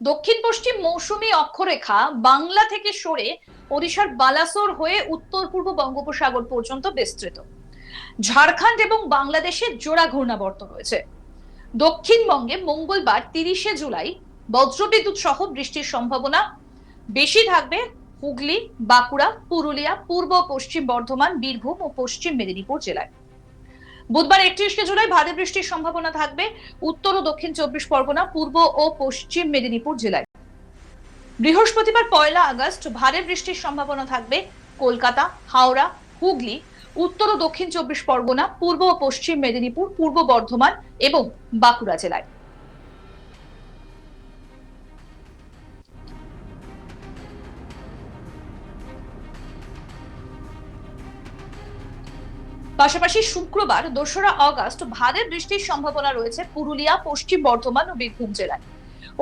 দক্ষিণ পশ্চিম মৌসুমী অক্ষরেখা বাংলা থেকে সরে ওড়িশার বালাসোর হয়ে উত্তর পূর্ব বঙ্গোপসাগর পর্যন্ত বিস্তৃত। ঝাড়খণ্ড এবং বাংলাদেশের জোড়া ঘূর্ণাবর্ত রয়েছে। দক্ষিণবঙ্গে মঙ্গলবার তিরিশে জুলাই বজ্রবিদ্যুৎ সহ বৃষ্টির সম্ভাবনা বেশি থাকবে হুগলি, বাঁকুড়া, পুরুলিয়া, পূর্ব পশ্চিম বর্ধমান, বীরভূম ও পশ্চিম মেদিনীপুর জেলায়। বুধবার একত্রিশে জুলাই ভারী বৃষ্টির সম্ভাবনা থাকবে। উত্তর ও দক্ষিণ চব্বিশ পরগনা, পূর্ব ও পশ্চিম মেদিনীপুর জেলায়। বৃহস্পতিবার পয়লা আগস্ট ভারী বৃষ্টির সম্ভাবনা থাকবে। কলকাতা, হাওড়া, হুগলি, উত্তর ও দক্ষিণ চব্বিশ পরগনা, পূর্ব ও পশ্চিম মেদিনীপুর, পূর্ব বর্ধমান এবং বাঁকুড়া জেলায়। পাশাপাশি শুক্রবার দোসরা অগস্ট ভারী বৃষ্টির সম্ভাবনা রয়েছে পুরুলিয়া, পশ্চিম বর্ধমান ও বীরভূম জেলায়।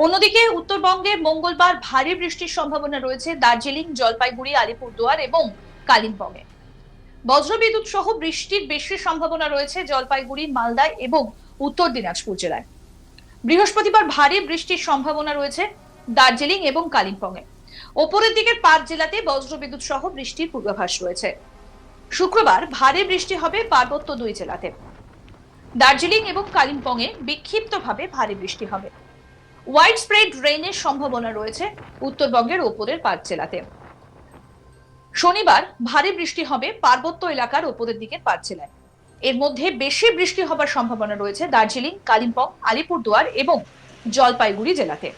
অন্যদিকে উত্তরবঙ্গে মঙ্গলবার ভারী বৃষ্টির সম্ভাবনা রয়েছে দার্জিলিং, জলপাইগুড়ি, আলিপুরদুয়ার এবং কালিম্পংয়ে। বজ্রবিদ্যুৎ সহ বৃষ্টির বেশি সম্ভাবনা রয়েছে জলপাইগুড়ি, মালদায় এবং উত্তর দিনাজপুর জেলায়। বৃহস্পতিবার ভারী বৃষ্টির সম্ভাবনা রয়েছে দার্জিলিং এবং কালিম্পংয়ে। ওপরের দিকে পাঁচ জেলাতে বজ্রবিদ্যুৎ সহ বৃষ্টির পূর্বাভাস রয়েছে। শুক্রবার ভারী বৃষ্টি হবে পার্বত্য দুই জেলাতে। দার্জিলিং এবং কালিম্পংয়ে বিক্ষিপ্তভাবে ভারী বৃষ্টি হবে। হোয়াইট স্প্রেড রেইনের সম্ভাবনা রয়েছে উত্তরবঙ্গের ওপরের পাঁচ জেলাতে। শনিবার ভারী বৃষ্টি হবে পার্বত্য এলাকার ওপরের দিকের পাঁচ জেলায়। এর মধ্যে বেশি বৃষ্টি হবার সম্ভাবনা রয়েছে দার্জিলিং, কালিম্পং, আলিপুরদুয়ার এবং জলপাইগুড়ি জেলাতে।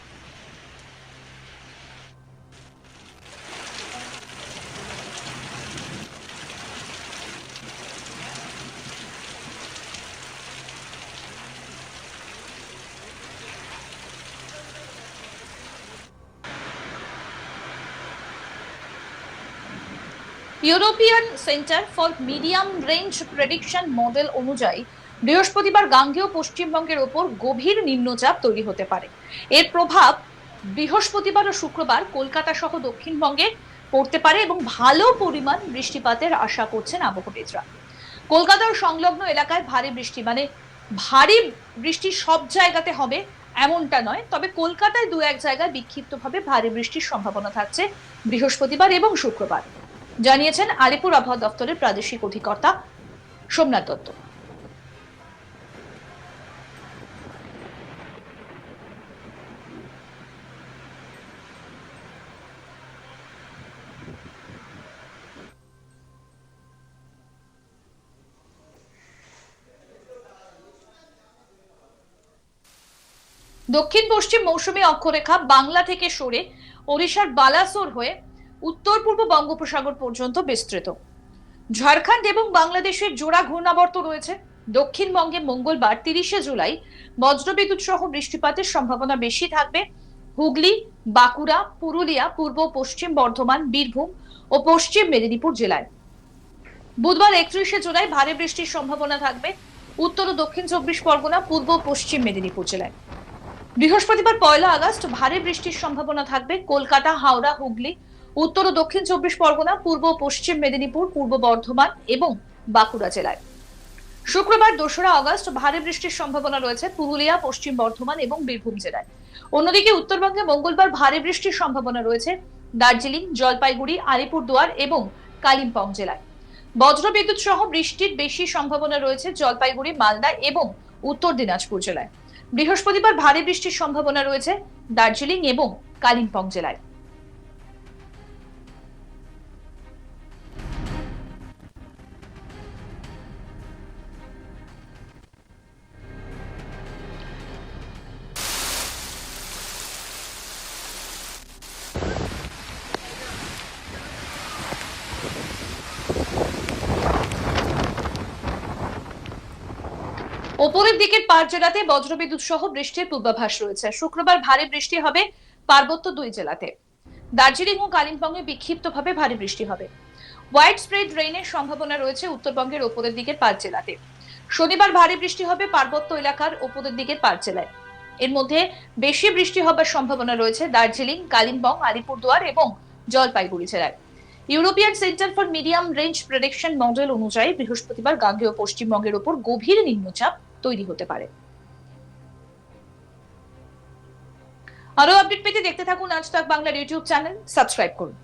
European centre for medium range prediction model অনুযায়ী বৃহস্পতিবার গাঙ্গেয় পশ্চিমবঙ্গের ওপর গভীর নিম্নচাপ তৈরি হতে পারে। এর প্রভাব বৃহস্পতিবার ও শুক্রবার কলকাতা সহ দক্ষিণবঙ্গে পড়তে পারে এবং ভালো পরিমাণ বৃষ্টিপাতের আশা করছেন আবহবিদরা কলকাতার সংলগ্ন এলাকায় ভারী বৃষ্টি মানে ভারী বৃষ্টি সব জায়গাতে হবে এমনটা নয়, তবে কলকাতায় দু এক জায়গায় বিক্ষিপ্তভাবে ভারী বৃষ্টির সম্ভাবনা থাকছে বৃহস্পতিবার এবং শুক্রবার। জানিয়েছেন আলিপুর আবহাওয়া দপ্তরের প্রাদেশিক অধিকর্তা সোমনাথ দত্ত। দক্ষিণ পশ্চিম মৌসুমী অক্ষরেখা বাংলা থেকে সরে ওড়িশার বালাসোর হয়ে উত্তর পূর্ব বঙ্গোপসাগর পর্যন্ত বিস্তৃত। ঝাড়খণ্ড এবং বাংলাদেশের জোড়া ঘূর্ণাবর্ত রয়েছে। দক্ষিণবঙ্গে মঙ্গলবার তিরিশে জুলাই বজ্রবিদ্যুৎ সহ বৃষ্টিপাতের সম্ভাবনা বেশি থাকবে। হুগলি, বাঁকুড়া, পুরুলিয়া, পূর্ব পশ্চিম বর্ধমান, বীরভূম ও পশ্চিম মেদিনীপুর জেলায়। বুধবার একত্রিশে জুলাই ভারী বৃষ্টির সম্ভাবনা থাকবে। উত্তর ও দক্ষিণ চব্বিশ পরগনা, পূর্ব পশ্চিম মেদিনীপুর জেলায়। বৃহস্পতিবার পয়লা আগস্ট ভারী বৃষ্টির সম্ভাবনা থাকবে। কলকাতা, হাওড়া, হুগলি উত্তর ও দক্ষিণ চব্বিশ পরগনা, পূর্ব পশ্চিম মেদিনীপুর, পূর্ব বর্ধমান এবং বাঁকুড়া জেলায়। শুক্রবার দোসরা আগস্ট ভারী বৃষ্টির সম্ভাবনা রয়েছে পুরুলিয়া, পশ্চিম বর্ধমান এবং বীরভূম জেলায়। অন্যদিকে উত্তরবঙ্গে মঙ্গলবার ভারী বৃষ্টির সম্ভাবনা রয়েছে দার্জিলিং, জলপাইগুড়ি, আলিপুরদুয়ার এবং কালিম্পং জেলায়। বজ্রবিদ্যুৎ সহ বৃষ্টির বেশি সম্ভাবনা রয়েছে জলপাইগুড়ি, মালদা এবং উত্তর দিনাজপুর জেলায়। বৃহস্পতিবার ভারী বৃষ্টির সম্ভাবনা রয়েছে দার্জিলিং এবং কালিম্পং জেলায়। ওপরের দিকের পাঁচ জেলাতে বজ্রবিদ্যুৎ সহ বৃষ্টির পূর্বাভাস রয়েছে। শুক্রবার ভারী বৃষ্টি হবে পার্বত্য দুই জেলাতে। দার্জিলিং ও কালিম্পংয়ে বিক্ষিপ্তভাবে ভারী বৃষ্টি হবে। হোয়াইট স্প্রেড রেইনের সম্ভাবনা রয়েছে উত্তরবঙ্গের ওপরের দিকের পাঁচ জেলাতে। শনিবার ভারী বৃষ্টি হবে পার্বত্য এলাকার ওপরের দিকের পাঁচ জেলায়। এর মধ্যে বেশি বৃষ্টি হবার সম্ভাবনা রয়েছে দার্জিলিং, কালিম্পং, আলিপুরদুয়ার এবং জলপাইগুড়ি জেলায়। European centre for medium range prediction model অনুযায়ী বৃহস্পতিবার গাঙ্গেয় পশ্চিমবঙ্গের ওপর গভীর নিম্নচাপ তৈরি হতে পারে। আরও আপডেট পেতে দেখতে থাকুন আজ তাক বাংলার ইউটিউব চ্যানেল। সাবস্ক্রাইব করুন।